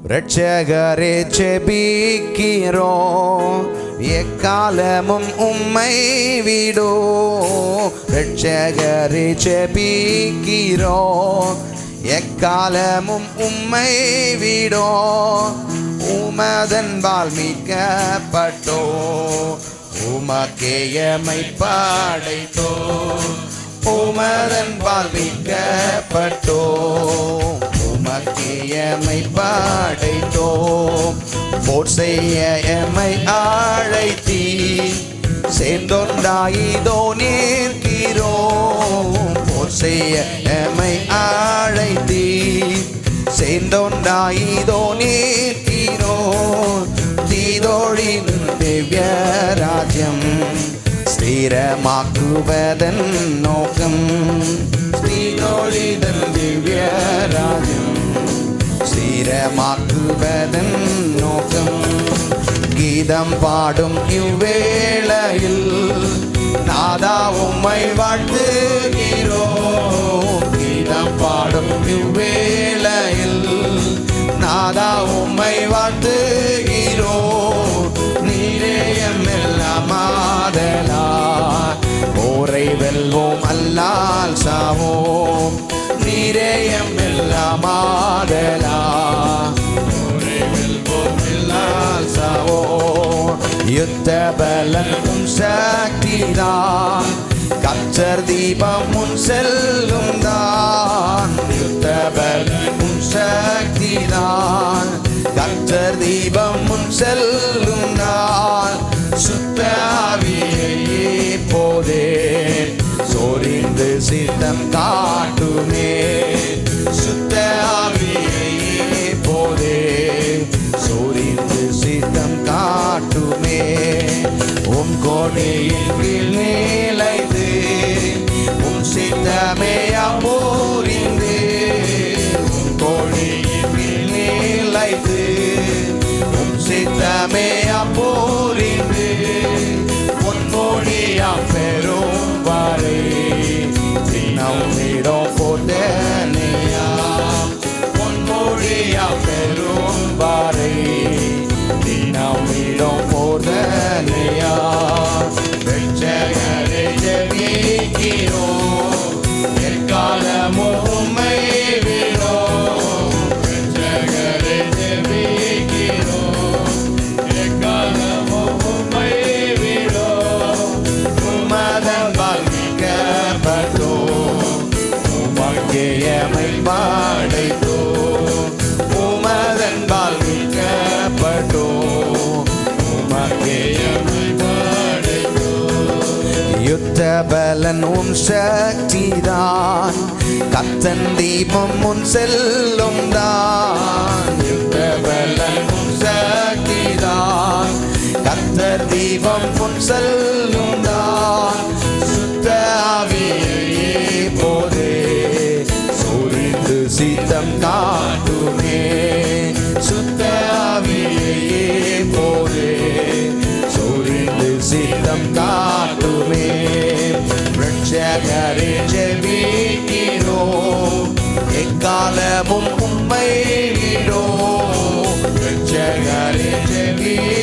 ரட்சகரே செபிக்கிறோ எக்காலமும் உம்மை விடோ ரட்சகரே செபிக்கிறோ எக்காலமும் உம்மை விடோ உமதன்பால் மீட்கப்பட்டோ உமக்கேயமை படைத்தோ உமதன்பால் மீட்கப்பட்டோ செய்யமை பாடைத்தோம் போர் செய்ய எம்மை அழைத்தீ சேர்ந்தொன்றாயிதோ நேர்கிறோ போர் செய்ய எம்மை அழைத்தீ சேர்ந்தொன்றாயிதோ நேர்கிறோ தீதோழின் திவ்ய ராஜ்யம் ஸ்திரமாக்குவதன் நோக்கம். ஸ்ரீதோ மாற்றுவதன் நோக்கம். கீதம் பாடும் இவ்வேளையில் நாதா உம்மை வாழ்த்துகிறோம் கீதம் பாடும் இவ்வேளையில் நாதா உம்மை வாழ்த்துகிறோம் நீரேயம் எல்லாமாதலா போரை வெல்வோம் அல்லால் சாவோம். நீரேயம் எல்லாமா யுத்த பலனும் சக்திதான் கச்சர் தீபம் உன் செல்லும் தான் யுத்த பலனும் சக்திதான் கச்சர் தீபம் உன் செல்லும் நான் சுத்தாவியே போதே சோரிந்து சித்தம் தான் உன் அப்போரிந்து அமோரிந்து உன் மொழியாம் பெரும் வரை தினமிடம் போட்டனையா உன் மொழியாம் பெரும் வரை தினமிடம் போதனையா வெச்சகரை ஜெபிக்கிறோ எக்காலமோ இறையமை பாடைத்தோ உமதன்பால் மீட்கப்பட்டோ யுத்த பலன் உன் சக்திதான். கத்தன் தீபம் உன் செல்லும் தான். யுத்த பலன் உன் சக்திதான். கத்தர் தீபம் உன் செல்லும் தகரே ஜெபிக்கிறோ எக்காலமும் உண்மையிடோ ஜெகரே ஜெபிக்கிறோ